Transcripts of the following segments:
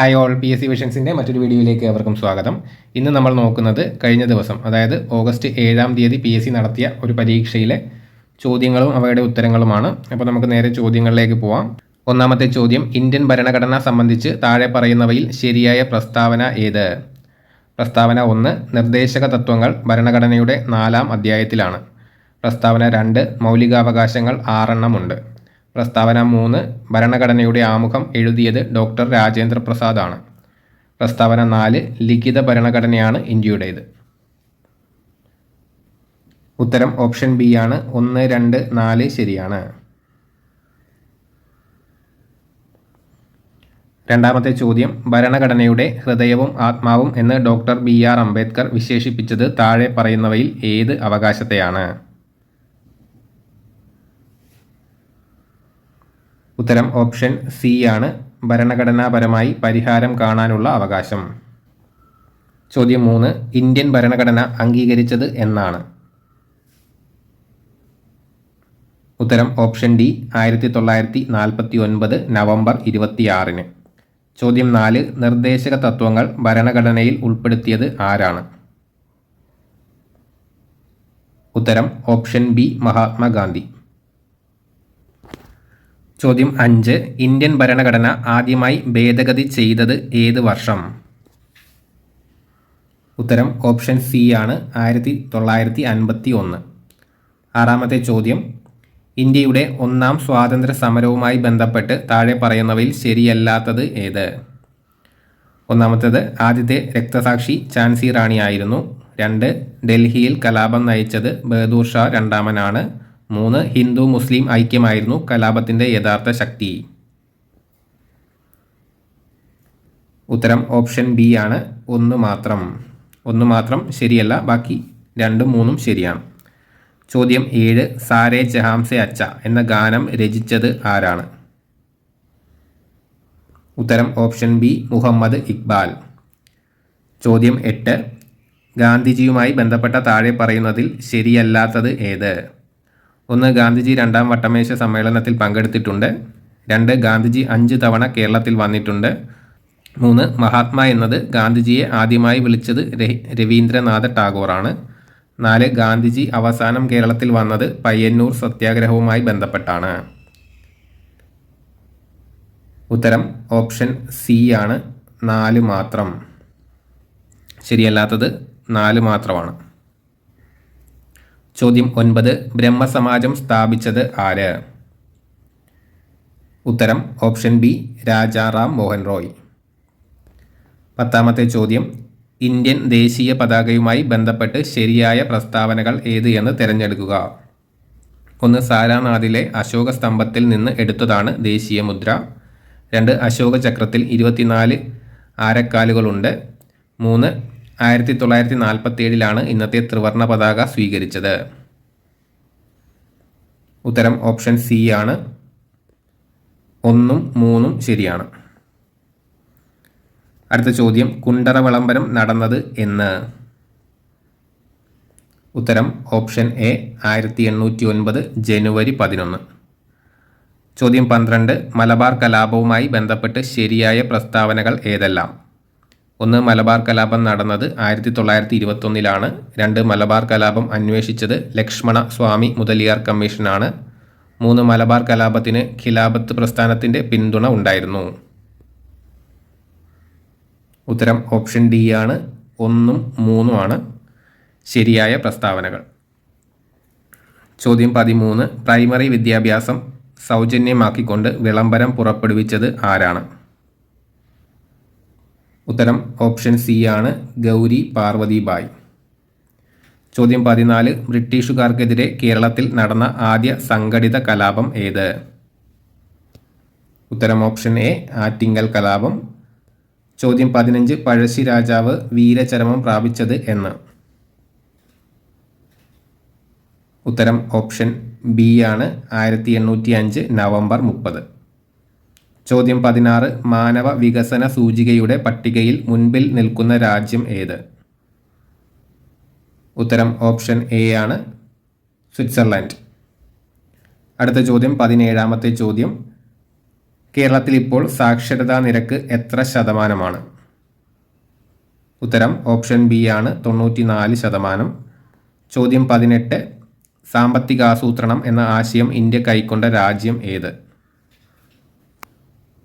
Hi all P S C വിഷൻസിന്റെ മറ്റൊരു വീഡിയോയിലേക്ക് അവർക്കും സ്വാഗതം. ഇന്ന് നമ്മൾ നോക്കുന്നത് കഴിഞ്ഞ ദിവസം അതായത് ഓഗസ്റ്റ് ഏഴാം തീയതി പി എസ് സി നടത്തിയ ഒരു പരീക്ഷയിലെ ചോദ്യങ്ങളും അവയുടെ ഉത്തരങ്ങളുമാണ്. അപ്പോൾ നമുക്ക് നേരെ ചോദ്യങ്ങളിലേക്ക് പോവാം. ഒന്നാമത്തെ ചോദ്യം ഇന്ത്യൻ ഭരണഘടന സംബന്ധിച്ച് താഴെ പറയുന്നവയിൽ ശരിയായ പ്രസ്താവന ഏത്? പ്രസ്താവന ഒന്ന് നിർദ്ദേശക തത്വങ്ങൾ ഭരണഘടനയുടെ നാലാം അധ്യായത്തിലാണ്. പ്രസ്താവന രണ്ട് മൗലികാവകാശങ്ങൾ ആറെണ്ണമുണ്ട്. പ്രസ്താവന മൂന്ന് ഭരണഘടനയുടെ ആമുഖം എഴുതിയത് ഡോക്ടർ രാജേന്ദ്ര പ്രസാദാണ്. പ്രസ്താവന നാല് ലിഖിത ഭരണഘടനയാണ് ഇന്ത്യയുടേത്. ഉത്തരം ഓപ്ഷൻ ബി ആണ്. ഒന്ന് രണ്ട് നാല് ശരിയാണ്. രണ്ടാമത്തെ ചോദ്യം ഭരണഘടനയുടെ ഹൃദയവും ആത്മാവും എന്ന് ഡോക്ടർ ബി ആർ അംബേദ്കർ വിശേഷിപ്പിച്ചത് താഴെ പറയുന്നവയിൽ ഏത് അവകാശത്തെയാണ്? ഉത്തരം ഓപ്ഷൻ സി ആണ്. ഭരണഘടനാപരമായി പരിഹാരം കാണാനുള്ള അവകാശം. ചോദ്യം മൂന്ന്. ഇന്ത്യൻ ഭരണഘടന അംഗീകരിച്ചത് എന്നാണ്. ഉത്തരം ഓപ്ഷൻ ഡി. ആയിരത്തി തൊള്ളായിരത്തി നാൽപ്പത്തി ഒൻപത് നവംബർ ഇരുപത്തിയാറിന്. ചോദ്യം നാല്. നിർദ്ദേശക തത്വങ്ങൾ ഭരണഘടനയിൽ ഉൾപ്പെടുത്തിയത് ആരാണ്? ഉത്തരം ഓപ്ഷൻ ബി. മഹാത്മാഗാന്ധി. ചോദ്യം അഞ്ച്. ഇന്ത്യൻ ഭരണഘടന ആദ്യമായി ഭേദഗതി ചെയ്തത് ഏത് വർഷം? ഉത്തരം ഓപ്ഷൻ സി ആണ്. ആയിരത്തി തൊള്ളായിരത്തി അൻപത്തി ഒന്ന്. ആറാമത്തെ ചോദ്യം. ഇന്ത്യയുടെ ഒന്നാം സ്വാതന്ത്ര്യ സമരവുമായി ബന്ധപ്പെട്ട് താഴെ പറയുന്നവയിൽ ശരിയല്ലാത്തത് ഏത്? ഒന്നാമത്തേത് ആദ്യത്തെ രക്തസാക്ഷി ചാൻസി റാണി ആയിരുന്നു രണ്ട് ഡൽഹിയിൽ കലാപം നയിച്ചത് ബഹദൂർ ഷാ രണ്ടാമനാണ്. മൂന്ന് ഹിന്ദു മുസ്ലിം ഐക്യമായിരുന്നു കലാപത്തിന്റെ യഥാർത്ഥ ശക്തി. ഉത്തരം ഓപ്ഷൻ ബി ആണ്. ഒന്ന് മാത്രം. ഒന്ന് മാത്രം ശരിയല്ല. ബാക്കി രണ്ടും മൂന്നും ശരിയാണ്. ചോദ്യം ഏഴ്. സാരേ ജഹാംസെ അച്ച എന്ന ഗാനം രചിച്ചത് ആരാണ്? ഉത്തരം ഓപ്ഷൻ ബി മുഹമ്മദ് ഇക്ബാൽ. ചോദ്യം എട്ട്. ഗാന്ധിജിയുമായി ബന്ധപ്പെട്ട താഴെ പറയുന്നതിൽ ശരിയല്ലാത്തത് ഏത്? ഒന്ന് ഗാന്ധിജി രണ്ടാം വട്ടമേശ സമ്മേളനത്തിൽ പങ്കെടുത്തിട്ടുണ്ട്. രണ്ട് ഗാന്ധിജി അഞ്ച് തവണ കേരളത്തിൽ വന്നിട്ടുണ്ട്. മൂന്ന് മഹാത്മാ എന്നത് ഗാന്ധിജിയെ ആദ്യമായി വിളിച്ചത് രവീന്ദ്രനാഥ ടാഗോറാണ്. നാല് ഗാന്ധിജി അവസാനം കേരളത്തിൽ വന്നത് പയ്യന്നൂർ സത്യാഗ്രഹവുമായി ബന്ധപ്പെട്ടാണ്. ഉത്തരം ഓപ്ഷൻ സി ആണ്. നാല് മാത്രം. ശരിയല്ലാത്തത് നാല് മാത്രമാണ്. ചോദ്യം ഒൻപത് ബ്രഹ്മസമാജം സ്ഥാപിച്ചത് ആര്? ഉത്തരം ഓപ്ഷൻ ബി രാജാറാം മോഹൻ റോയ്. പത്താമത്തെ ചോദ്യം ഇന്ത്യൻ ദേശീയ പതാകയുമായി ബന്ധപ്പെട്ട് ശരിയായ പ്രസ്താവനകൾ ഏത് എന്ന് തിരഞ്ഞെടുക്കുക. ഒന്ന് സാരാനാഥിലെ അശോക സ്തംഭത്തിൽ നിന്ന് എടുത്തതാണ് ദേശീയ മുദ്ര. രണ്ട് അശോക ചക്രത്തിൽ ഇരുപത്തിനാല് ആരക്കാലുകളുണ്ട്. മൂന്ന് ആയിരത്തി തൊള്ളായിരത്തി നാൽപ്പത്തി ഏഴിലാണ് ഇന്നത്തെ ത്രിവർണ പതാക സ്വീകരിച്ചത്. ഉത്തരം ഓപ്ഷൻ സി ആണ്. ഒന്നും മൂന്നും ശരിയാണ്. അടുത്ത ചോദ്യം കുണ്ടറ വിളംബരം നടന്നത് എന്ന്. ഉത്തരം ഓപ്ഷൻ എ ആയിരത്തി എണ്ണൂറ്റി ഒൻപത് ജനുവരി പതിനൊന്ന്. ചോദ്യം പന്ത്രണ്ട് മലബാർ കലാപവുമായി ബന്ധപ്പെട്ട് ശരിയായ പ്രസ്താവനകൾ ഏതെല്ലാം? ഒന്ന് മലബാർ കലാപം നടന്നത് ആയിരത്തി തൊള്ളായിരത്തി ഇരുപത്തൊന്നിലാണ് രണ്ട് മലബാർ കലാപം അന്വേഷിച്ചത് ലക്ഷ്മണ സ്വാമി മുതലിയാർ കമ്മീഷനാണ്. മൂന്ന് മലബാർ കലാപത്തിന് ഖിലാപത്ത് പ്രസ്ഥാനത്തിന്റെ പിന്തുണ ഉണ്ടായിരുന്നു. ഉത്തരം ഓപ്ഷൻ ഡി ആണ്. ഒന്നും മൂന്നുമാണ് ശരിയായ പ്രസ്താവനകൾ. ചോദ്യം പതിമൂന്ന്. പ്രൈമറി വിദ്യാഭ്യാസം സൗജന്യമാക്കിക്കൊണ്ട് വിളംബരം പുറപ്പെടുവിച്ചത് ആരാണ്? ഉത്തരം ഓപ്ഷൻ സി ആണ്. ഗൗരി പാർവതിബായ് ചോദ്യം പതിനാല്. ബ്രിട്ടീഷുകാർക്കെതിരെ കേരളത്തിൽ നടന്ന ആദ്യ സംഘടിത കലാപം ഏത്? ഉത്തരം ഓപ്ഷൻ എ ആറ്റിങ്ങൽ കലാപം. ചോദ്യം പതിനഞ്ച്. പഴശ്ശി രാജാവ് വീരചരമം പ്രാപിച്ചത് എന്ന്. ഉത്തരം ഓപ്ഷൻ ബി ആണ്. ആയിരത്തി എണ്ണൂറ്റി അഞ്ച് നവംബർ മുപ്പത്. ചോദ്യം പതിനാറ്. മാനവ വികസന സൂചികയുടെ പട്ടികയിൽ മുൻപിൽ നിൽക്കുന്ന രാജ്യം ഏത്? ഉത്തരം ഓപ്ഷൻ എ ആണ്. സ്വിറ്റ്സർലൻഡ്. അടുത്ത ചോദ്യം പതിനേഴാമത്തെ ചോദ്യം. കേരളത്തിൽ ഇപ്പോൾ സാക്ഷരതാ നിരക്ക് എത്ര ശതമാനമാണ്? ഉത്തരം ഓപ്ഷൻ ബി ആണ്. തൊണ്ണൂറ്റി നാല് ശതമാനം. ചോദ്യം പതിനെട്ട്. സാമ്പത്തികാസൂത്രണം എന്ന ആശയം ഇന്ത്യ കൈക്കൊണ്ട രാജ്യം ഏത്?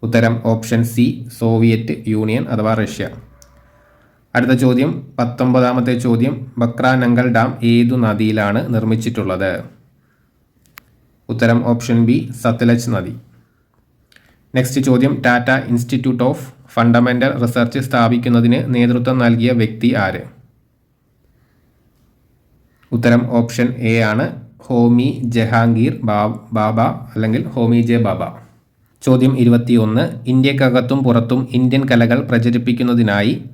ഉത്തരം ഓപ്ഷൻ സി സോവിയറ്റ് യൂണിയൻ അഥവാ റഷ്യ. അടുത്ത ചോദ്യം പത്തൊമ്പതാമത്തെ ചോദ്യം ബക്രാനങ്കൽ ഡാം ഏതു നദിയിലാണ് നിർമ്മിച്ചിട്ടുള്ളത്? ഉത്തരം ഓപ്ഷൻ ബി സത്ലജ് നദി. നെക്സ്റ്റ് ചോദ്യം Tata Institute of Fundamental Research സ്ഥാപിക്കുന്നതിന് നേതൃത്വം നൽകിയ വ്യക്തി ആര്? ഉത്തരം ഓപ്ഷൻ എ ആണ് ഹോമി ജഹാംഗീർ ബാബ അല്ലെങ്കിൽ ഹോമി ജെ ബാബ. ചോദ്യം ഇരുപത്തിയൊന്ന്. ഇന്ത്യക്കകത്തും പുറത്തും ഇന്ത്യൻ കലകൾ പ്രചരിപ്പിക്കുന്നതിനായി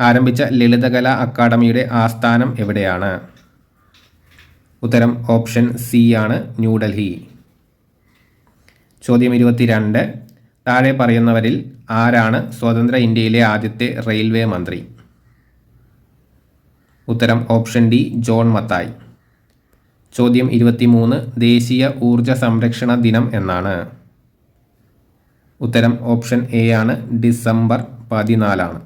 ആരംഭിച്ച ലളിതകലാ അക്കാദമിയുടെ ആസ്ഥാനം എവിടെയാണ്? ഉത്തരം ഓപ്ഷൻ സി ആണ് ന്യൂഡൽഹി. ചോദ്യം ഇരുപത്തിരണ്ട്. താഴെ പറയുന്നവരിൽ ആരാണ് സ്വതന്ത്ര ഇന്ത്യയിലെ ആദ്യത്തെ റെയിൽവേ മന്ത്രി? ഉത്തരം ഓപ്ഷൻ ഡി ജോൺ മത്തായി. ചോദ്യം ഇരുപത്തിമൂന്ന്. ദേശീയ ഊർജ സംരക്ഷണ ദിനം എന്നാണ്. ഉത്തരം ഓപ്ഷൻ എ ആണ്. ഡിസംബർ പതിനാലാണ്.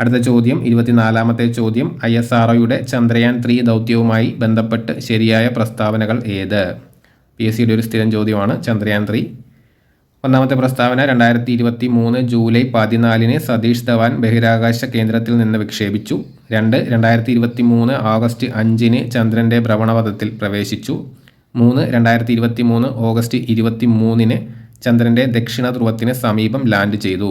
അടുത്ത ചോദ്യം ഇരുപത്തിനാലാമത്തെ ചോദ്യം. ഐ എസ് ആർ ഒയുടെ ചന്ദ്രയാൻ ത്രീ ദൗത്യവുമായി ബന്ധപ്പെട്ട് ശരിയായ പ്രസ്താവനകൾ ഏത്? പി എസ് സിയുടെ ഒരു സ്ഥിരം ചോദ്യമാണ് ചന്ദ്രയാൻ ത്രീ. ഒന്നാമത്തെ പ്രസ്താവന രണ്ടായിരത്തി ഇരുപത്തി മൂന്ന് ജൂലൈ പതിനാലിന് സതീഷ് ധവാൻ ബഹിരാകാശ കേന്ദ്രത്തിൽ നിന്ന് വിക്ഷേപിച്ചു. രണ്ട് രണ്ടായിരത്തി ഇരുപത്തി മൂന്ന് ഓഗസ്റ്റ് അഞ്ചിന് ചന്ദ്രന്റെ ഭ്രമണപഥത്തിൽ പ്രവേശിച്ചു. മൂന്ന് രണ്ടായിരത്തി ഇരുപത്തി മൂന്ന് ഓഗസ്റ്റ് ഇരുപത്തി മൂന്നിന് ചന്ദ്രന്റെ ദക്ഷിണ ധ്രുവത്തിന് സമീപം ലാൻഡ് ചെയ്തു.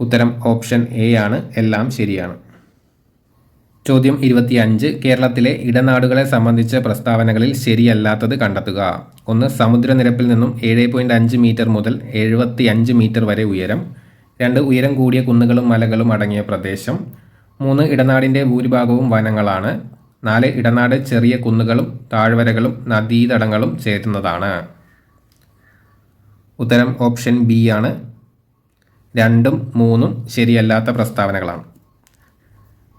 ഉത്തരം ഓപ്ഷൻ എ ആണ്. എല്ലാം ശരിയാണ്. ചോദ്യം ഇരുപത്തിയഞ്ച്. കേരളത്തിലെ ഇടനാടുകളെ സംബന്ധിച്ച പ്രസ്താവനകളിൽ ശരിയല്ലാത്തത് കണ്ടെത്തുക. ഒന്ന് സമുദ്രനിരപ്പിൽ നിന്നും ഏഴ് പോയിന്റ് അഞ്ച് മീറ്റർ മുതൽ എഴുപത്തി അഞ്ച് മീറ്റർ വരെ ഉയരം. രണ്ട് ഉയരം കൂടിയ കുന്നുകളും മലകളും അടങ്ങിയ പ്രദേശം. മൂന്ന് ഇടനാടിന്റെ ഭൂരിഭാഗവും വനങ്ങളാണ്. നാല് ഇടനാട് ചെറിയ കുന്നുകളും താഴ്വരകളും നദീതടങ്ങളും ചേരുന്നതാണ്. ഉത്തരം ഓപ്ഷൻ ബി ആണ്. രണ്ടും മൂന്നും ശരിയല്ലാത്ത പ്രസ്താവനകളാണ്.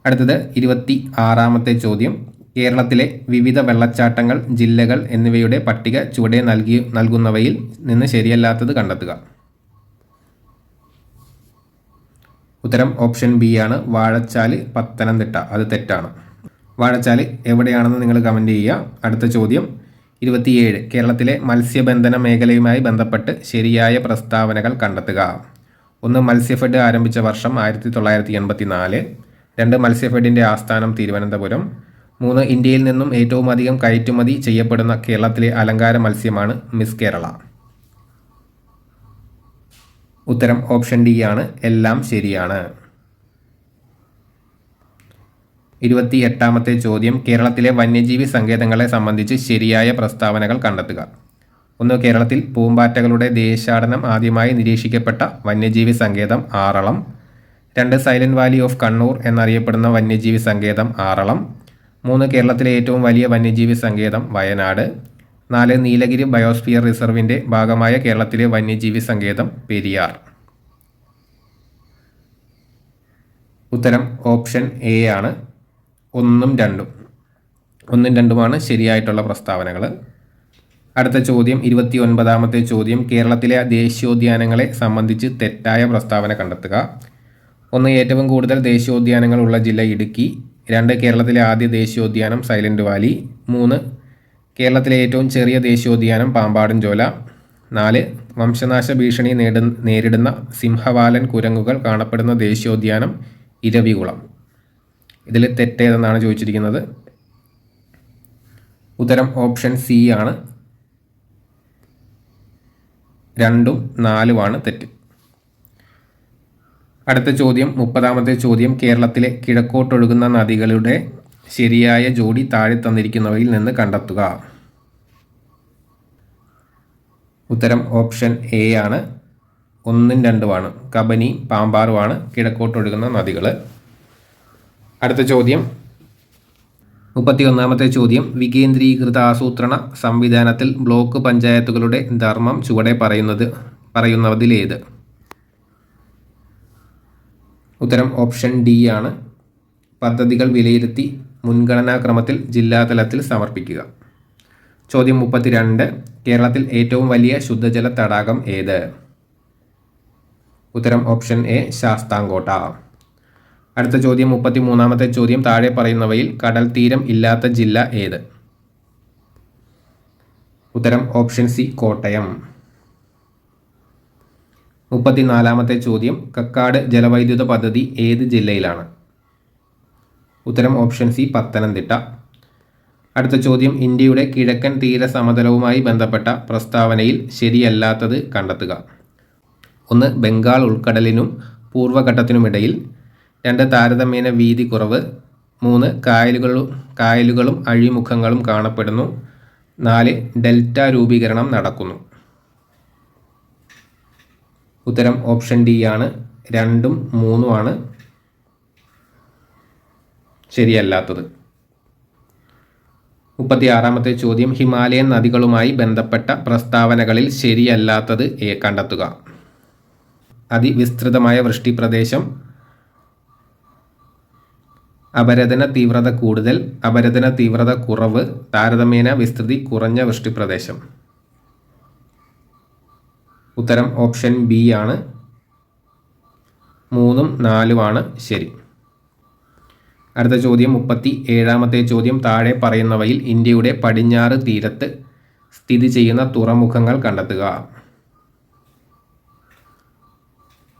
അടുത്തത് ഇരുപത്തി ആറാമത്തെ ചോദ്യം. കേരളത്തിലെ വിവിധ വെള്ളച്ചാട്ടങ്ങൾ ജില്ലകൾ എന്നിവയുടെ പട്ടിക ചുവടെ നൽകി നൽകുന്നവയിൽ നിന്ന് ശരിയല്ലാത്തത് കണ്ടെത്തുക. ഉത്തരം ഓപ്ഷൻ ബി ആണ്. വാഴച്ചാൽ പത്തനംതിട്ട. അത് തെറ്റാണ്. വാഴച്ചാൽ എവിടെയാണെന്ന് നിങ്ങൾ കമന്റ് ചെയ്യുക. അടുത്ത ചോദ്യം. ഇരുപത്തിയേഴ്. കേരളത്തിലെ മത്സ്യബന്ധന മേഖലയുമായി ബന്ധപ്പെട്ട് ശരിയായ പ്രസ്താവനകൾ കണ്ടെത്തുക. ഒന്ന് മത്സ്യഫെഡ് ആരംഭിച്ച വർഷം ആയിരത്തി തൊള്ളായിരത്തി എൺപത്തി നാല് രണ്ട് മത്സ്യഫെഡിന്റെ ആസ്ഥാനം തിരുവനന്തപുരം. മൂന്ന് ഇന്ത്യയിൽ നിന്നും ഏറ്റവും അധികം കയറ്റുമതി ചെയ്യപ്പെടുന്ന കേരളത്തിലെ അലങ്കാര മത്സ്യമാണ് മിസ് കേരള. ഉത്തരം ഓപ്ഷൻ ഡി ആണ്. എല്ലാം ശരിയാണ്. ഇരുപത്തി എട്ടാമത്തെ ചോദ്യം കേരളത്തിലെ വന്യജീവി സങ്കേതങ്ങളെ സംബന്ധിച്ച് ശരിയായ പ്രസ്താവനകൾ കണ്ടെത്തുക. ഒന്ന് കേരളത്തിൽ പൂമ്പാറ്റകളുടെ ദേശാടനം ആദ്യമായി നിരീക്ഷിക്കപ്പെട്ട വന്യജീവി സങ്കേതം ആറളം. രണ്ട് സൈലന്റ് വാലി ഓഫ് കണ്ണൂർ എന്നറിയപ്പെടുന്ന വന്യജീവി സങ്കേതം ആറളം. മൂന്ന് കേരളത്തിലെ ഏറ്റവും വലിയ വന്യജീവി സങ്കേതം വയനാട്. നാല് നീലഗിരി ബയോസ്ഫിയർ റിസർവിന്റെ ഭാഗമായ കേരളത്തിലെ വന്യജീവി സങ്കേതം പെരിയാർ. ഉത്തരം ഓപ്ഷൻ എ ആണ്. ഒന്നും രണ്ടും. ഒന്നും രണ്ടുമാണ് ശരിയായിട്ടുള്ള പ്രസ്താവനകൾ. അടുത്ത ചോദ്യം ഇരുപത്തി ഒൻപതാമത്തെ ചോദ്യം. കേരളത്തിലെ ദേശീയോദ്യാനങ്ങളെ സംബന്ധിച്ച് തെറ്റായ പ്രസ്താവന കണ്ടെത്തുക. ഒന്ന് ഏറ്റവും കൂടുതൽ ദേശീയോദ്യാനങ്ങളുള്ള ജില്ല ഇടുക്കി. രണ്ട് കേരളത്തിലെ ആദ്യ ദേശീയോദ്യാനം സൈലന്റ് വാലി. മൂന്ന് കേരളത്തിലെ ഏറ്റവും ചെറിയ ദേശീയോദ്യാനം പാമ്പാടും ചോല നാല് വംശനാശ ഭീഷണി നേരിടുന്ന സിംഹവാലൻ കുരങ്ങുകൾ കാണപ്പെടുന്ന ദേശീയോദ്യാനം ഇരവികുളം. ഇതിൽ തെറ്റേതെന്നാണ് ചോദിച്ചിരിക്കുന്നത്. ഉത്തരം ഓപ്ഷൻ സി ആണ്. രണ്ടും നാലുമാണ് തെറ്റ്. അടുത്ത ചോദ്യം മുപ്പതാമത്തെ ചോദ്യം. കേരളത്തിലെ കിഴക്കോട്ടൊഴുകുന്ന നദികളുടെ ശരിയായ ജോഡി താഴെ തന്നിരിക്കുന്നവയിൽ നിന്ന് കണ്ടെത്തുക. ഉത്തരം ഓപ്ഷൻ എ ആണ്. ഒന്നും രണ്ടുമാണ് കബനി പാമ്പാറുമാണ് കിഴക്കോട്ടൊഴുകുന്ന നദികൾ അടുത്ത ചോദ്യം. മുപ്പത്തി ഒന്നാമത്തെ ചോദ്യം. വികേന്ദ്രീകൃത ആസൂത്രണ സംവിധാനത്തിൽ ബ്ലോക്ക് പഞ്ചായത്തുകളുടെ ധർമ്മം ചുവടെ പറയുന്നത് പറയുന്നതിലേത് ഉത്തരം ഓപ്ഷൻ ഡി ആണ്. പദ്ധതികൾ വിലയിരുത്തി മുൻഗണനാക്രമത്തിൽ ജില്ലാതലത്തിൽ സമർപ്പിക്കുക. ചോദ്യം മുപ്പത്തിരണ്ട്. കേരളത്തിൽ ഏറ്റവും വലിയ ശുദ്ധജല തടാകം ഏത്? ഉത്തരം ഓപ്ഷൻ എ ശാസ്താംകോട്ട. അടുത്ത ചോദ്യം മുപ്പത്തി മൂന്നാമത്തെ ചോദ്യം താഴെ പറയുന്നവയിൽ കടൽ തീരം ഇല്ലാത്ത ജില്ല ഏത്? ഉത്തരം ഓപ്ഷൻ സി കോട്ടയം. മുപ്പത്തിനാലാമത്തെ ചോദ്യം കക്കാട് ജലവൈദ്യുത പദ്ധതി ഏത് ജില്ലയിലാണ്? ഉത്തരം ഓപ്ഷൻ സി പത്തനംതിട്ട. അടുത്ത ചോദ്യം ഇന്ത്യയുടെ കിഴക്കൻ തീര സമതലവുമായി ബന്ധപ്പെട്ട പ്രസ്താവനയിൽ ശരിയല്ലാത്തത് കണ്ടെത്തുക. ഒന്ന് ബംഗാൾ ഉൾക്കടലിനും പൂർവഘട്ടത്തിനുമിടയിൽ രണ്ട് താരതമ്യേന വീതി കുറവ്. മൂന്ന് കായലുകളും കായലുകളും അഴിമുഖങ്ങളും കാണപ്പെടുന്നു. നാല് ഡെൽറ്റ രൂപീകരണം നടക്കുന്നു. ഉത്തരം ഓപ്ഷൻ ഡി ആണ്. രണ്ടും മൂന്നുമാണ് ശരിയല്ലാത്തത്. മുപ്പത്തിയാറാമത്തെ ചോദ്യം. ഹിമാലയൻ നദികളുമായി ബന്ധപ്പെട്ട പ്രസ്താവനകളിൽ ശരിയല്ലാത്തത് കണ്ടെത്തുക. അതിവിസ്തൃതമായ വൃഷ്ടിപ്രദേശം അപരതന തീവ്രത കൂടുതൽ അപരതന തീവ്രത കുറവ് താരതമ്യേന വിസ്തൃതി കുറഞ്ഞ വൃഷ്ടിപ്രദേശം. ഉത്തരം ഓപ്ഷൻ ബി ആണ്. മൂന്നും നാലുമാണ് ശരി. അടുത്ത ചോദ്യം മുപ്പത്തി ഏഴാമത്തെ ചോദ്യം താഴെ പറയുന്നവയിൽ ഇന്ത്യയുടെ പടിഞ്ഞാറ് തീരത്ത് സ്ഥിതി ചെയ്യുന്ന തുറമുഖങ്ങൾ കണ്ടെത്തുക.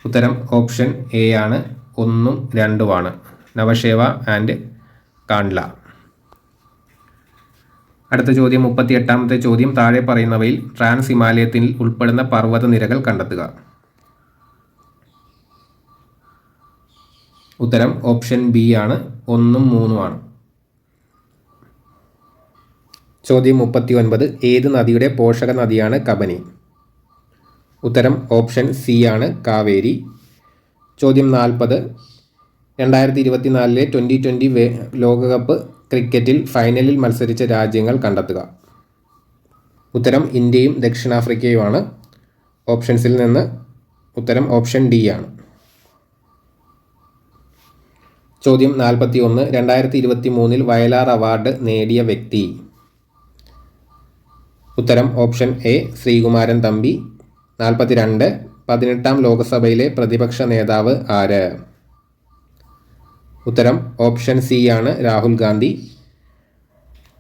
ഉത്തരം ഓപ്ഷൻ എ ആണ്. ഒന്നും രണ്ടുമാണ് നവശേവ ആൻഡ് കാൺല അടുത്ത ചോദ്യം മുപ്പത്തി എട്ടാമത്തെ ചോദ്യം. താഴെ പറയുന്നവയിൽ ട്രാൻസ് ഹിമാലയത്തിൽ ഉൾപ്പെടുന്ന പർവത നിരകൾ കണ്ടെത്തുക. ഉത്തരം ഓപ്ഷൻ ബി ആണ്. ഒന്നും മൂന്നും ആണ്. ചോദ്യം മുപ്പത്തി ഒൻപത് ഏത് നദിയുടെ പോഷക നദിയാണ് കബനി? ഉത്തരം ഓപ്ഷൻ സി ആണ് കാവേരി. ചോദ്യം നാൽപ്പത്. രണ്ടായിരത്തി ഇരുപത്തിനാലിലെ ട്വന്റി ട്വന്റി ലോകകപ്പ് ക്രിക്കറ്റിൽ ഫൈനലിൽ മത്സരിച്ച രാജ്യങ്ങൾ കണ്ടെത്തുക. ഉത്തരം ഇന്ത്യയും ദക്ഷിണാഫ്രിക്കയുമാണ്. ഓപ്ഷൻസിൽ നിന്ന് ഉത്തരം ഓപ്ഷൻ ഡി ആണ്. ചോദ്യം നാൽപ്പത്തി ഒന്ന് രണ്ടായിരത്തി ഇരുപത്തി മൂന്നിൽ വയലാർ അവാർഡ് നേടിയ വ്യക്തി. ഉത്തരം ഓപ്ഷൻ എ ശ്രീകുമാരൻ തമ്പി. നാൽപ്പത്തി രണ്ട് പതിനെട്ടാം ലോക്സഭയിലെ പ്രതിപക്ഷ നേതാവ് ആര്? ഉത്തരം ഓപ്ഷൻ സി ആണ് രാഹുൽ ഗാന്ധി.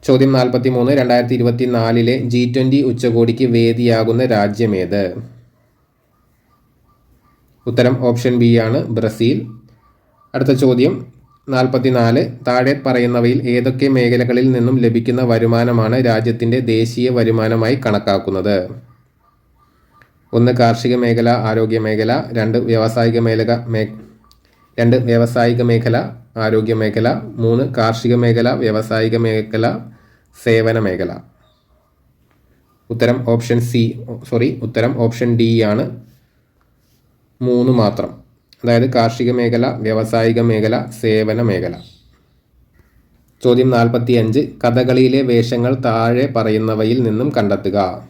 ചോദ്യം നാൽപ്പത്തി മൂന്ന് രണ്ടായിരത്തി ഇരുപത്തി നാലിലെ ജി ട്വന്റി ഉച്ചകോടിക്ക് വേദിയാകുന്ന രാജ്യമേത് ഉത്തരം ഓപ്ഷൻ ബി ആണ് ബ്രസീൽ. അടുത്ത ചോദ്യം നാൽപ്പത്തിനാല് താഴെ പറയുന്നവയിൽ ഏതൊക്കെ മേഖലകളിൽ നിന്നും ലഭിക്കുന്ന വരുമാനമാണ് രാജ്യത്തിന്റെ ദേശീയ വരുമാനമായി കണക്കാക്കുന്നത്? ഒന്ന് കാർഷിക മേഖല ആരോഗ്യ മേഖല രണ്ട് വ്യാവസായിക മേഖല രണ്ട് വ്യാവസായിക മേഖല ആരോഗ്യ മേഖല. മൂന്ന് കാർഷിക മേഖല വ്യാവസായിക മേഖല സേവന മേഖല. ഉത്തരം ഓപ്ഷൻ സി സോറി ഉത്തരം ഓപ്ഷൻ ഡി ആണ്. മൂന്ന് മാത്രം. അതായത് കാർഷിക മേഖല വ്യാവസായിക മേഖല സേവന മേഖല. ചോദ്യം നാൽപ്പത്തി അഞ്ച് കഥകളിയിലെ വേഷങ്ങൾ താഴെ പറയുന്നവയിൽ നിന്നും കണ്ടെത്തുക.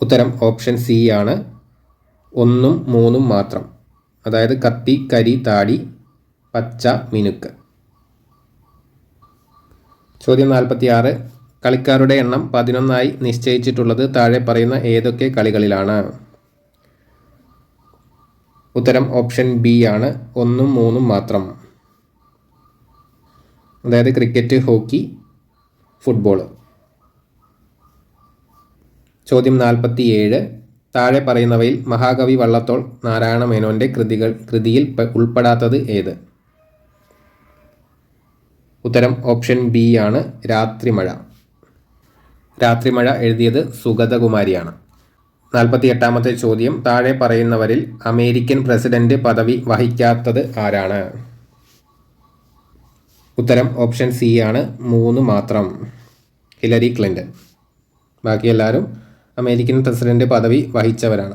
ഉത്തരം ഓപ്ഷൻ സി ആണ്. ഒന്നും മൂന്നും മാത്രം. അതായത് കത്തി കരി താടി പച്ച മിനുക്ക്. ചോദ്യം നാൽപ്പത്തിയാറ്. കളിക്കാരുടെ എണ്ണം പതിനൊന്നായി നിശ്ചയിച്ചിട്ടുള്ളത് താഴെ പറയുന്ന ഏതൊക്കെ കളികളിലാണ്? ഉത്തരം ഓപ്ഷൻ ബി ആണ്. ഒന്നും മൂന്നും മാത്രം. അതായത് ക്രിക്കറ്റ് ഹോക്കി ഫുട്ബോൾ ചോദ്യം നാൽപ്പത്തി ഏഴ് താഴെ പറയുന്നവയിൽ മഹാകവി വള്ളത്തോൾ നാരായണ മേനോന്റെ കൃതികൾ കൃതിയിൽ ഉൾപ്പെടാത്തത് ഏത്? ഉത്തരം ഓപ്ഷൻ ബി ആണ് രാത്രിമഴ. രാത്രിമഴ എഴുതിയത് സുഗതകുമാരിയാണ്. നാൽപ്പത്തി എട്ടാമത്തെ ചോദ്യം താഴെ പറയുന്നവരിൽ അമേരിക്കൻ പ്രസിഡന്റ് പദവി വഹിക്കാത്തത് ആരാണ്? ഉത്തരം ഓപ്ഷൻ സി ആണ് മൂന്ന് മാത്രം. ഹിലരി ക്ലിന്റൺ ബാക്കി എല്ലാവരും അമേരിക്കൻ പ്രസിഡന്റ് പദവി വഹിച്ചവരാണ്.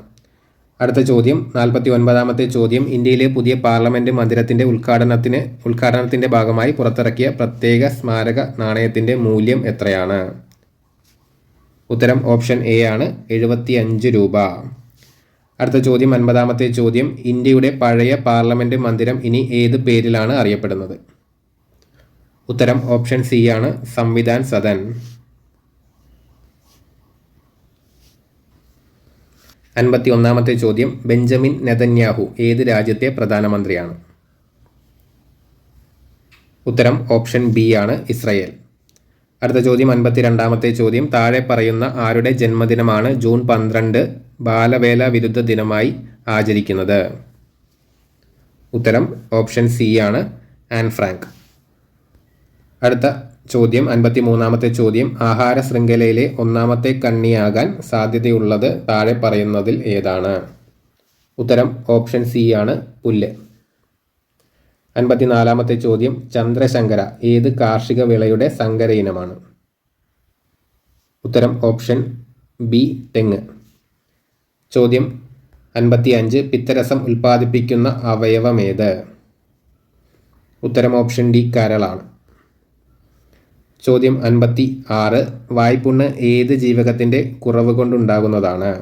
അടുത്ത ചോദ്യം നാൽപ്പത്തി ഒൻപതാമത്തെ ചോദ്യം. ഇന്ത്യയിലെ പുതിയ പാർലമെന്റ് മന്ദിരത്തിന്റെ ഉദ്ഘാടനത്തിന് ഉദ്ഘാടനത്തിന്റെ ഭാഗമായി പുറത്തിറക്കിയ പ്രത്യേക സ്മാരക നാണയത്തിന്റെ മൂല്യം എത്രയാണ്? ഉത്തരം ഓപ്ഷൻ എ ആണ് എഴുപത്തി അഞ്ച് രൂപ. അടുത്ത ചോദ്യം അൻപതാമത്തെ ചോദ്യം. ഇന്ത്യയുടെ പഴയ പാർലമെന്റ് മന്ദിരം ഇനി ഏത് പേരിലാണ് അറിയപ്പെടുന്നത്? ഉത്തരം ഓപ്ഷൻ സി ആണ് സംവിധാൻ സദൻ. അൻപത്തി ഒന്നാമത്തെ ചോദ്യം ബെഞ്ചമിൻ നെതന്യാഹു ഏത് രാജ്യത്തെ പ്രധാനമന്ത്രിയാണ്? ഉത്തരം ഓപ്ഷൻ ബി ആണ് ഇസ്രയേൽ. അടുത്ത ചോദ്യം അൻപത്തി രണ്ടാമത്തെ ചോദ്യം താഴെ പറയുന്ന ആരുടെ ജന്മദിനമാണ് ജൂൺ പന്ത്രണ്ട് ബാലവേല വിരുദ്ധ ദിനമായി ആചരിക്കുന്നത്? ഉത്തരം ഓപ്ഷൻ സി ആണ് ആൻ ഫ്രാങ്ക്. അടുത്ത ചോദ്യം അൻപത്തി മൂന്നാമത്തെ ചോദ്യം. ആഹാര ശൃംഖലയിലെ ഒന്നാമത്തെ കണ്ണിയാകാൻ സാധ്യതയുള്ളത് താഴെ പറയുന്നതിൽ ഏതാണ്? ഉത്തരം ഓപ്ഷൻ സി ആണ് പുല്ല്. അൻപത്തിനാലാമത്തെ ചോദ്യം ചന്ദ്രശങ്കര. ഏത് കാർഷിക വിളയുടെ സങ്കര ഇനമാണ്? ഉത്തരം ഓപ്ഷൻ ബി തെങ്ങ്. ചോദ്യം അൻപത്തി അഞ്ച് പിത്തരസം ഉൽപ്പാദിപ്പിക്കുന്ന അവയവമേത് ഉത്തരം ഓപ്ഷൻ ഡി കരളാണ്. ചോദ്യം അൻപത്തി ആറ്. വായ്പുണ്ണ് ഏത് ജീവകത്തിന്റെ കുറവ് കൊണ്ടുണ്ടാകുന്നതാണ്?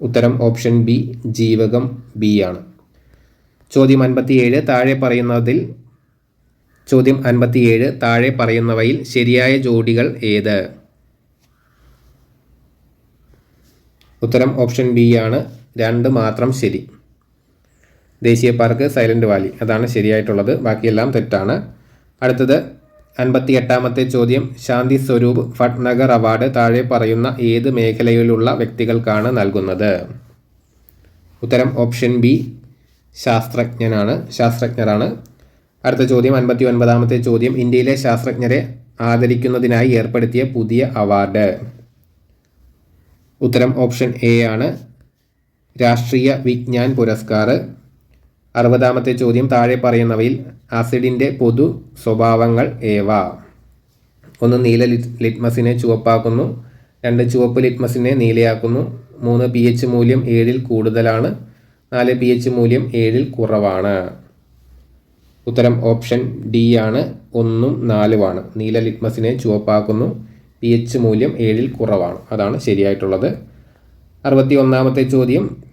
ഉത്തരം ഓപ്ഷൻ ബി ജീവകം ബി ആണ്. ചോദ്യം അൻപത്തിയേഴ് താഴെ പറയുന്നതിൽ ചോദ്യം അൻപത്തിയേഴ് താഴെ പറയുന്നവയിൽ ശരിയായ ജോഡികൾ ഏത്? ഉത്തരം ഓപ്ഷൻ ബി ആണ്. രണ്ട് മാത്രം ശരി. ദേശീയ പാർക്ക് സൈലന്റ് വാലി. അതാണ് ശരിയായിട്ടുള്ളത്. ബാക്കിയെല്ലാം തെറ്റാണ്. അടുത്തത് അൻപത്തി എട്ടാമത്തെ ചോദ്യം. ശാന്തി സ്വരൂപ് ഫട്നഗർ അവാർഡ് താഴെ പറയുന്ന ഏത് മേഖലയിലുള്ള വ്യക്തികൾക്കാണ് നൽകുന്നത്? ഉത്തരം ഓപ്ഷൻ ബി ശാസ്ത്രജ്ഞനാണ് ശാസ്ത്രജ്ഞരാണ്. അടുത്ത ചോദ്യം അൻപത്തി ഒൻപതാമത്തെ ചോദ്യം. ഇന്ത്യയിലെ ശാസ്ത്രജ്ഞരെ ആദരിക്കുന്നതിനായി ഏർപ്പെടുത്തിയ പുതിയ അവാർഡ്. ഉത്തരം ഓപ്ഷൻ എ ആണ്. രാഷ്ട്രീയ വിജ്ഞാൻ പുരസ്കാർ അറുപതാമത്തെ ചോദ്യം താഴെ പറയുന്നവയിൽ ആസിഡിന്റെ പൊതു സ്വഭാവങ്ങൾ ഏവ? ഒന്ന് നീല ലിറ്റ്മസിനെ ചുവപ്പാക്കുന്നു. രണ്ട് ചുവപ്പ് ലിറ്റ്മസിനെ നീലയാക്കുന്നു. മൂന്ന് പി എച്ച് മൂല്യം ഏഴിൽ കൂടുതലാണ്. നാല് പി എച്ച് മൂല്യം ഏഴിൽ കുറവാണ്. ഉത്തരം ഓപ്ഷൻ ഡി ആണ്. ഒന്നും നാലുമാണ്. നീല ലിറ്റ്മസിനെ ചുവപ്പാക്കുന്നു. പി എച്ച് മൂല്യം ഏഴിൽ കുറവാണ്. അതാണ് ശരിയായിട്ടുള്ളത്. അറുപത്തി ഒന്നാമത്തെ ചോദ്യം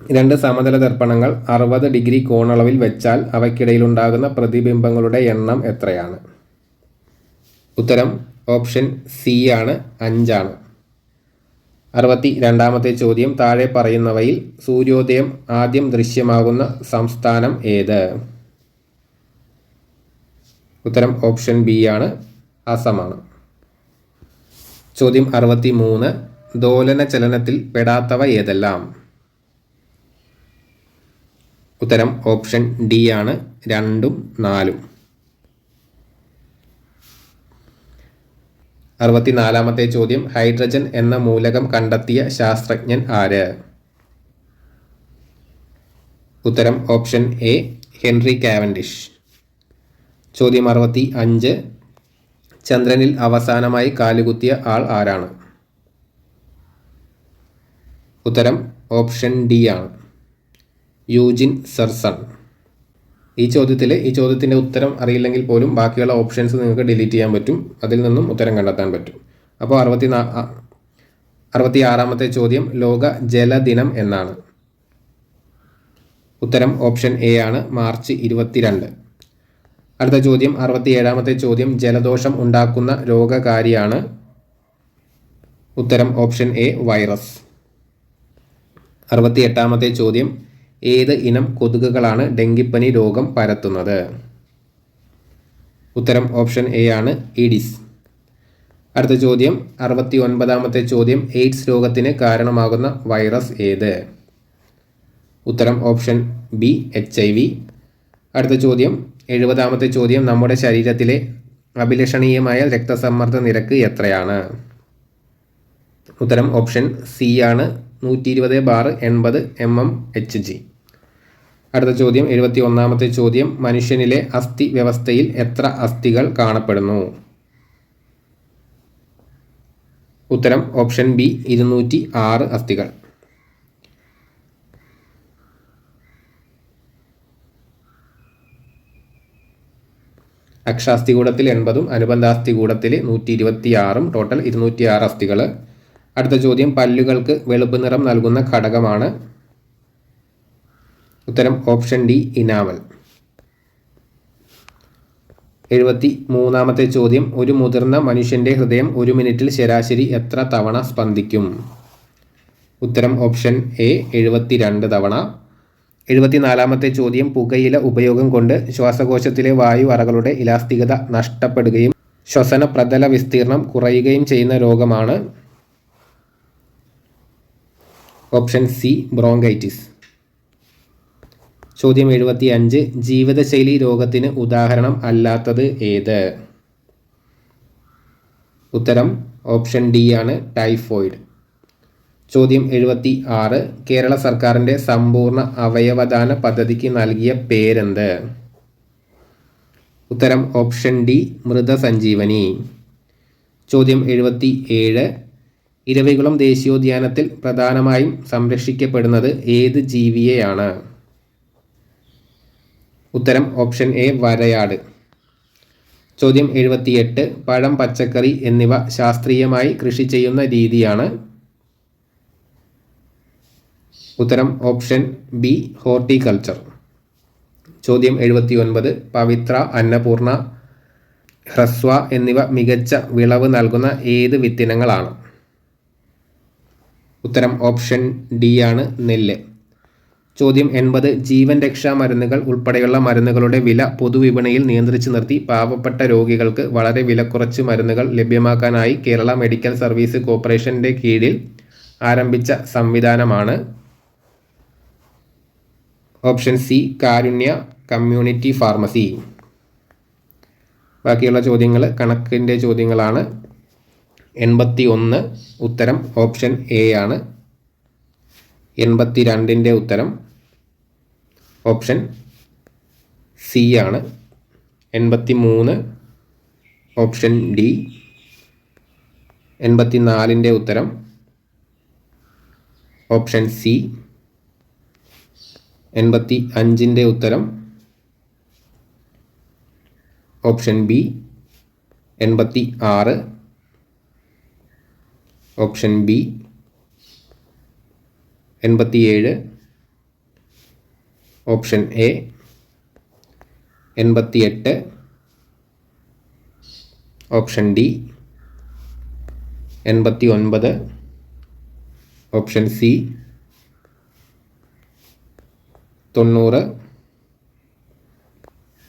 രണ്ട് സമതല ദർപ്പണങ്ങൾ അറുപത് ഡിഗ്രി കോണളവിൽ വെച്ചാൽ അവയ്ക്കിടയിലുണ്ടാകുന്ന പ്രതിബിംബങ്ങളുടെ എണ്ണം എത്രയാണ്? ഉത്തരം ഓപ്ഷൻ സി ആണ് അഞ്ചാണ്. അറുപത്തി രണ്ടാമത്തെ ചോദ്യം താഴെ പറയുന്നവയിൽ സൂര്യോദയം ആദ്യം ദൃശ്യമാകുന്ന സംസ്ഥാനം ഏത്? ഉത്തരം ഓപ്ഷൻ ബി ആണ് അസമാണ്. ചോദ്യം അറുപത്തി മൂന്ന് ദോലന ചലനത്തിൽ പെടാത്തവ ഏതെല്ലാം? ഉത്തരം ഓപ്ഷൻ ഡി ആണ്. രണ്ടും നാലും. അറുപത്തിനാലാമത്തെ ചോദ്യം ഹൈഡ്രജൻ എന്ന മൂലകം കണ്ടെത്തിയ ശാസ്ത്രജ്ഞൻ ആര്? ഉത്തരം ഓപ്ഷൻ എ ഹെൻറി കാവൻഡിഷ്. ചോദ്യം അറുപത്തി അഞ്ച് ചന്ദ്രനിൽ അവസാനമായി കാലുകുത്തിയ ആൾ ആരാണ്? ഉത്തരം ഓപ്ഷൻ ഡി ആണ്. Eugene Cernan. ഈ ചോദ്യത്തിൽ ഈ ചോദ്യത്തിന്റെ ഉത്തരം അറിയില്ലെങ്കിൽ പോലും ബാക്കിയുള്ള ഓപ്ഷൻസ് നിങ്ങൾക്ക് ഡിലീറ്റ് ചെയ്യാൻ പറ്റും. അതിൽ നിന്നും ഉത്തരം കണ്ടെത്താൻ പറ്റും. അപ്പോൾ അറുപത്തി അറുപത്തി ആറാമത്തെ ചോദ്യം ലോക ജലദിനം എന്നാണ്. ഉത്തരം ഓപ്ഷൻ എ ആണ് മാർച്ച് ഇരുപത്തിരണ്ട്. അടുത്ത ചോദ്യം അറുപത്തി ഏഴാമത്തെ ചോദ്യം ജലദോഷം ഉണ്ടാക്കുന്ന രോഗകാരിയാണ്. ഉത്തരം ഓപ്ഷൻ എ വൈറസ്. അറുപത്തി എട്ടാമത്തെ ചോദ്യം ഏത് ഇനം കൊതുകുകളാണ് ഡെങ്കിപ്പനി രോഗം പരത്തുന്നത്? ഉത്തരം ഓപ്ഷൻ എ ആണ് ഈഡിസ് അടുത്ത ചോദ്യം അറുപത്തി ഒൻപതാമത്തെ ചോദ്യം എയ്ഡ്സ് രോഗത്തിന് കാരണമാകുന്ന വൈറസ് ഏത്? ഉത്തരം option B H I V. അടുത്ത ചോദ്യം എഴുപതാമത്തെ ചോദ്യം നമ്മുടെ ശരീരത്തിലെ അഭിലഷണീയമായ രക്തസമ്മർദ്ദ നിരക്ക് എത്രയാണ്? ഉത്തരം ഓപ്ഷൻ സി ആണ് നൂറ്റി ഇരുപത് ബാർ എൺപത് എം എം എച്ച് ജി. അടുത്ത ചോദ്യം എഴുപത്തി ഒന്നാമത്തെ ചോദ്യം. മനുഷ്യനിലെ അസ്ഥി വ്യവസ്ഥയിൽ എത്ര അസ്ഥികൾ കാണപ്പെടുന്നു? ഉത്തരം ഓപ്ഷൻ ബി ഇരുന്നൂറ്റി ആറ് അസ്ഥികൾ. അക്ഷാസ്തികൂടത്തിൽ എൺപതും അനുബന്ധാസ്തികൂടത്തിൽ നൂറ്റി ഇരുപത്തി ആറും ടോട്ടൽ ഇരുന്നൂറ്റി ആറ് അസ്ഥികൾ അടുത്ത ചോദ്യം പല്ലുകൾക്ക് വെളുപ്പ് നിറം നൽകുന്ന ഘടകമാണ്. ഉത്തരം ഓപ്ഷൻ ഡി ഇനാമൽ. എഴുപത്തി മൂന്നാമത്തെ ചോദ്യം ഒരു മുതിർന്ന മനുഷ്യന്റെ ഹൃദയം ഒരു മിനിറ്റിൽ ശരാശരി എത്ര തവണ സ്പന്ദിക്കും? ഉത്തരം ഓപ്ഷൻ എ എഴുപത്തി രണ്ട് തവണ. എഴുപത്തിനാലാമത്തെ ചോദ്യം പുകയില ഉപയോഗം കൊണ്ട് ശ്വാസകോശത്തിലെ വായു അറകളുടെ ഇലാസ്തികത നഷ്ടപ്പെടുകയും ശ്വസന പ്രതല വിസ്തീർണം കുറയുകയും ചെയ്യുന്ന രോഗമാണ്. ഓപ്ഷൻ സി ബ്രോങ്കൈറ്റിസ് ചോദ്യം എഴുപത്തി അഞ്ച് ജീവിതശൈലി രോഗത്തിന് ഉദാഹരണം അല്ലാത്തത് ഏത്? ഉത്തരം ഓപ്ഷൻ ഡി ആണ് ടൈഫോയിഡ്. ചോദ്യം എഴുപത്തി ആറ് കേരള സർക്കാരിന്റെ സമ്പൂർണ അവയവദാന പദ്ധതിക്ക് നൽകിയ പേരെന്ത്? ഉത്തരം ഓപ്ഷൻ ഡി മൃതസഞ്ജീവനി. ചോദ്യം എഴുപത്തി ഏഴ് ഇരവികുളം ദേശീയോദ്യാനത്തിൽ പ്രധാനമായും സംരക്ഷിക്കപ്പെടുന്നത് ഏത് ജീവിയെയാണ്? ഉത്തരം ഓപ്ഷൻ എ വരയാട്. ചോദ്യം എഴുപത്തിയെട്ട് പഴം പച്ചക്കറി എന്നിവ ശാസ്ത്രീയമായി കൃഷി ചെയ്യുന്ന രീതിയാണ്. ഉത്തരം ഓപ്ഷൻ ബി ഹോർട്ടിക്കൾച്ചർ. ചോദ്യം എഴുപത്തി ഒൻപത് പവിത്ര അന്നപൂർണ ഹ്രസ്വ എന്നിവ മികച്ച വിളവ് നൽകുന്ന ഏത് വിത്തിനങ്ങളാണ്? ഉത്തരം ഓപ്ഷൻ ഡി ആണ് നെല്ല്. ചോദ്യം എൺപത്. ജീവൻ രക്ഷാ മരുന്നുകൾ ഉൾപ്പെടെയുള്ള മരുന്നുകളുടെ വില പൊതുവിപണിയിൽ നിയന്ത്രിച്ചു നിർത്തി പാവപ്പെട്ട രോഗികൾക്ക് വളരെ വില കുറച്ച് മരുന്നുകൾ ലഭ്യമാക്കാനായി കേരള മെഡിക്കൽ സർവീസ് കോർപ്പറേഷന്റെ കീഴിൽ ആരംഭിച്ച സംവിധാനമാണ്. Option C Karunya community pharmacy. ബാക്കിയുള്ള ചോദ്യങ്ങൾ കണക്കിന്റെ ചോദ്യങ്ങളാണ്. എൺപത്തി ഒന്ന് ഉത്തരം ഓപ്ഷൻ എ ആണ്. എൺപത്തി രണ്ടിന്റെ ഉത്തരം ഓപ്ഷൻ സി ആണ്. എൺപത്തി മൂന്ന് ഓപ്ഷൻ ഡി എൺപത്തി നാലിന്റെ ഉത്തരം ഓപ്ഷൻ സി എൺപത്തി അഞ്ചിന്റെ ഉത്തരം ഓപ്ഷൻ ബി എൺപത്തി ആറ് ഓപ്ഷൻ ബി എൺപത്തിയേഴ്. ഓപ്ഷൻ എ എൺപത്തിയെട്ട്. ഓപ്ഷൻ ഡി എൺപത്തി ഒൻപത് ഓപ്ഷൻ സി തൊണ്ണൂറ്.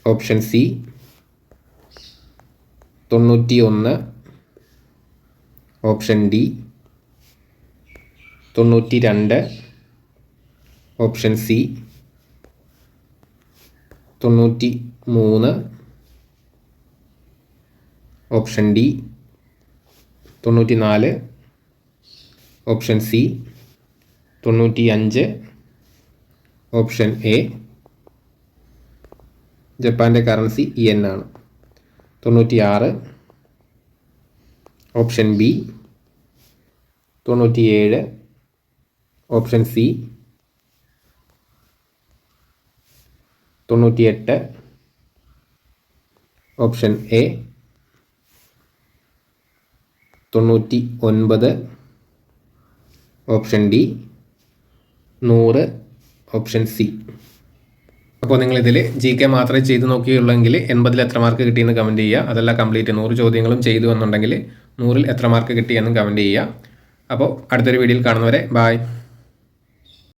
ഓപ്ഷൻ സി തൊണ്ണൂറ്റി ഒന്ന് ഓപ്ഷൻ ഡി തൊണ്ണൂറ്റി രണ്ട് ഓപ്ഷൻ സി തൊണ്ണൂറ്റി മൂന്ന് ഓപ്ഷൻ ഡി തൊണ്ണൂറ്റി നാല് ഓപ്ഷൻ സി തൊണ്ണൂറ്റി അഞ്ച് ഓപ്ഷൻ എ ജപ്പാന്റെ കറൻസി എൻ ആണ്. തൊണ്ണൂറ്റിയാറ്. ഓപ്ഷൻ ബി തൊണ്ണൂറ്റിയേഴ്. ഓപ്ഷൻ സി തൊണ്ണൂറ്റിയെട്ട്. ഓപ്ഷൻ എ തൊണ്ണൂറ്റി ഒൻപത് ഓപ്ഷൻ ഡി നൂറ്. ഓപ്ഷൻ സി അപ്പോൾ നിങ്ങളിതിൽ ജി കെ മാത്രമേ ചെയ്ത് നോക്കിയുള്ളെങ്കിൽ എൺപതിൽ എത്ര മാർക്ക് കിട്ടിയെന്ന് കമന്റ് ചെയ്യുക. അതല്ല കംപ്ലീറ്റ് നൂറ് ചോദ്യങ്ങളും ചെയ്തു എന്നുണ്ടെങ്കിൽ നൂറിൽ എത്ര മാർക്ക് കിട്ടിയെന്നും കമന്റ് ചെയ്യുക. അപ്പോൾ അടുത്തൊരു വീഡിയോയിൽ കാണുന്നവരെ ബായ്